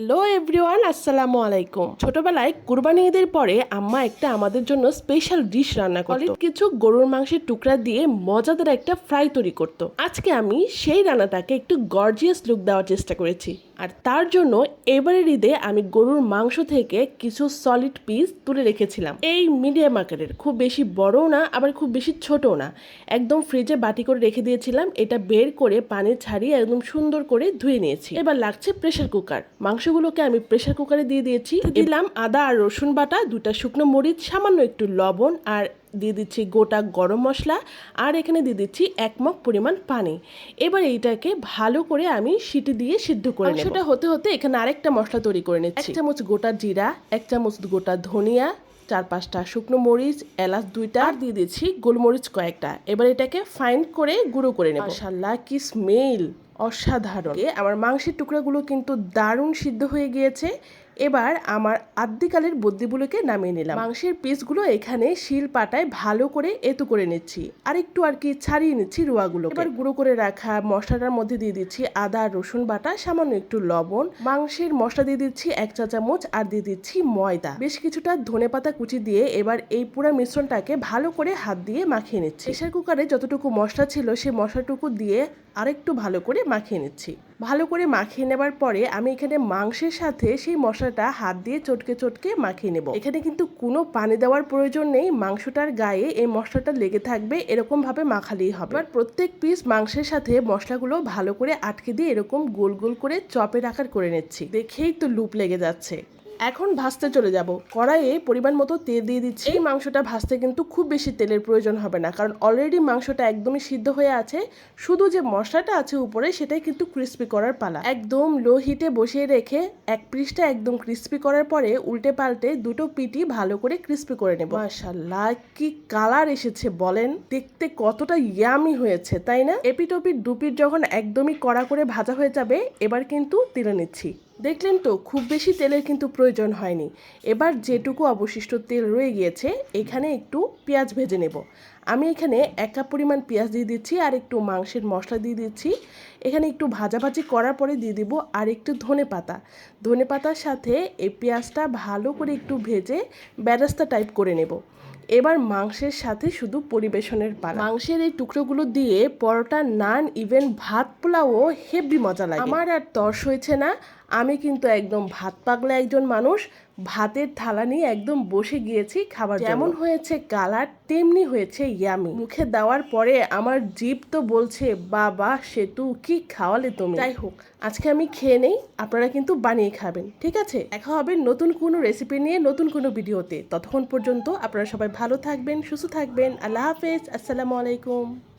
Hello everyone আসসালামু আলাইকুম ছোটবেলায় কুরবানি ঈদের পরে আম্মা একটা আমাদের জন্য স্পেশাল ডিশ রান্না করতো। কিছু গরুর মাংসের টুকরা দিয়ে মজাদার একটা ফ্রাই তৈরি করতো। আজকে আমি সেই রান্নাটাকে একটু গর্জিয়াস লুক দেওয়ার চেষ্টা করেছি। আর তার জন্য এবারের ঈদে আমি গরুর মাংস থেকে কিছু সলিড পিস তুলে রেখেছিলাম। এই মিডিয়াম আকারের। খুব বেশি বড়ও না আবার খুব বেশি ছোটও না। একদম ফ্রিজে বাটি করে রেখে দিয়েছিলাম। এটা বের করে পানি ছাড়িয়ে একদম সুন্দর করে ধুয়ে নিয়েছি। এবার লাগছে প্রেসার কুকার মাংসগুলোকে আমি প্রেসার কুকারে দিয়ে দিয়েছি। দিলাম আদা আর রসুন বাটা দুটা শুকনো মরিচ সামান্য একটু লবণ আর দিয়ে দিচ্ছি গোটা গরম মশলা আর এখানে দিয়ে দিচ্ছি এক মগ পরিমাণ পানি। এবার এইটাকে ভালো করে আমি সিটি দিয়ে সিদ্ধ করে নেব। সেটা হতে হতে এখানে আরেকটা মশলা তৈরি করে নিচ্ছি। এক চামচ গোটা জিরা এক চামচ গোটা ধনিয়া চার পাঁচটা শুকনো মরিচ এলাচ দুইটা আর দিয়ে দিচ্ছি গোলমরিচ কয়েকটা। এবার এটাকে ফাইন করে গুঁড়ো করে নেব। মাশাল্লাহ কি স্মেল অসাধারণ। আমার মাংসের টুকরাগুলো কিন্তু দারুণ সিদ্ধ হয়ে গিয়েছে। এবার আমার আদ্যিকালের বুদ্ধিগুলোকে নামিয়ে নিলাম। মাংসের পিসগুলো এখানে শিল পাটায় ভালো করে এতু করে নিচ্ছি। আর একটু আর কি ছাড়িয়ে নিচ্ছি রোয়াগুলো এবার গুঁড়ো করে রাখা মশলাটার মধ্যে দিয়ে দিচ্ছি আদা, রসুন বাটা, সামান্য একটু লবণ। মাংসের মশলা দিয়ে দিচ্ছি এক চা চামচ আর দিয়ে দিচ্ছি ময়দা। বেশ কিছুটা ধনে পাতা কুচি দিয়ে এবার এই পুরো মিশ্রণটাকে ভালো করে হাত দিয়ে মাখিয়ে নিচ্ছি। প্রেশার কুকারে যতটুকু মশলা ছিল সেই মশলাটুকু দিয়ে আরেকটু ভালো করে মাখিয়ে নিচ্ছি। ভালো করে মাখিয়ে নেবার পরে আমি এখানে মাংসের সাথে সেই মশলাটা হাত দিয়ে চটকে চটকে মাখিয়ে নেব। এখানে কিন্তু কোনো পানি দেওয়ার প্রয়োজন নেই, মাংসটার গায়ে এই মশলাটা লেগে থাকবে এরকম ভাবে মাখালেই হবে। এবার প্রত্যেক পিস মাংসের সাথে মশলাগুলো ভালো করে আটকে দিয়ে এরকম গোল গোল করে চপের আকার করে নিচ্ছি। দেখেই তো লুপ লেগে যাচ্ছে। এখন ভাজতে চলে যাব। কড়াইয়ে পরিমাণ মতো তেল দিয়ে দিচ্ছি। এই মাংসটা ভাজতে কিন্তু খুব বেশি তেলের প্রয়োজন হবে না। কারণ অলরেডি মাংসটা একদমই সিদ্ধ হয়ে আছে। শুধু যে মশলাটা আছে উপরে সেটাই কিন্তু ক্রিস্পি করার পালা। একদম লো হিটে বসিয়ে রেখে এক পিসটা একদম ক্রিস্পি করার পরে উল্টে পাল্টে দুটো পিটি ভালো করে ক্রিস্পি করে নেব। মাশাল্লাহ কি কালার এসেছে বলেন? দেখতে কতটা ইয়ামি হয়েছে তাই না? এপিটোপিট দুপিট যখন একদমই কড়া করে ভাজা হয়ে যাবে এবার কিন্তু তুলে নিচ্ছি। দেখলেন তো, খুব বেশি তেলের কিন্তু প্রয়োজন হয়নি। এবার যেটুকু অবশিষ্ট তেল রয়ে গিয়েছে, এখানে একটু পেঁয়াজ ভেজে নেব। আমি এখানে এক কাপ পরিমাণ পেঁয়াজ দিয়ে দিচ্ছি আর একটু মাংসের মশলা দিয়ে দিচ্ছি। এখানে একটু ভাজাভাজি করার পরে দিয়ে দিব আর একটু ধনে পাতা। ধনে পাতার সাথে এই পেঁয়াজটা ভালো করে একটু ভেজে ব্যারাস্তা টাইপ করে নেব। এবার মাংসের সাথে শুধু পরিবেশনের পালা। মাংসের এই টুকরোগুলো দিয়ে পরোটা, নান ইভেন ভাত পোলাও হেভি মজা লাগে। আমার আর তর্স হয়েছে না। আমি কিন্তু একদম ভাত পাগলা একজন মানুষ ভাতের থালা নিয়ে একদম বসে গিয়েছি খাবার যেমন হয়েছে কালার তেমনি হয়েছে ইয়ামি। মুখে দেওয়ার পরে আমার জিভ তো বলছে বাবা সেতু কি খাওয়ালে তুমি? যাই হোক। আজকে আমি খেয়ে নেই আপনারা কিন্তু বানিয়ে খাবেন ঠিক আছে? দেখা হবে নতুন কোনো রেসিপি নিয়ে নতুন কোনো ভিডিওতে। ততক্ষণ পর্যন্ত আপনারা সবাই ভালো থাকবেন সুস্থ থাকবেন। আল্লাহ হাফেজ আসসালামু আলাইকুম।